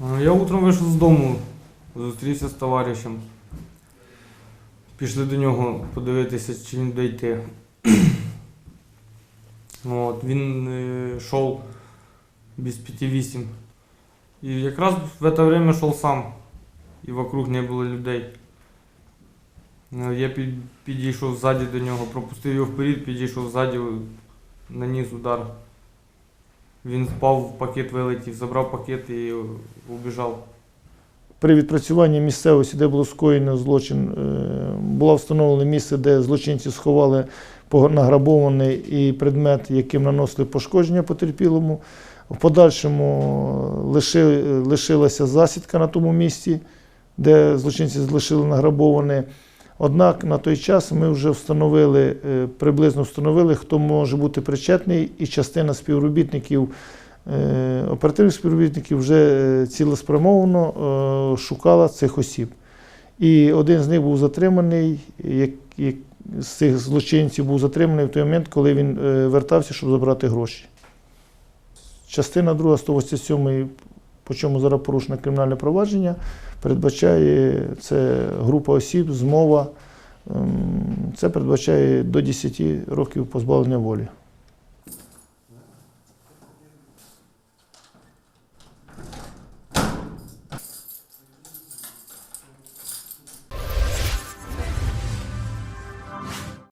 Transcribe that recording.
Я утром вийшов з дому, зустрівся з товаришем. Пішли до нього подивитися, чи він буде йти. От, він е, йшов без 5-8. І якраз в це время йшов сам. І вокруг не було людей. Е, Я під, підійшов ззаді до нього, пропустив його вперед, підійшов ззаді, наніс удар. Він впав, в пакет вилетів, забрав пакет і убіжав. При відпрацюванні місцевості, де було скоєно злочин, е, було встановлено місце, де злочинці сховали награбований і предмет, яким наносили пошкодження потерпілому. В подальшому лишилася засідка на тому місці, де злочинці залишили награбоване. Однак на той час ми вже встановили, е, приблизно встановили, хто може бути причетний, і частина співробітників Е, Оперативних співробітників вже е, цілеспрямовано шукала цих осіб. І один з них був затриманий, як, як, з цих злочинців був затриманий в той момент, коли він вертався, щоб забрати гроші. Частина 2 187, по чому зараз порушено кримінальне провадження, передбачає це група осіб, змова. Ем, Це передбачає до 10 років позбавлення волі.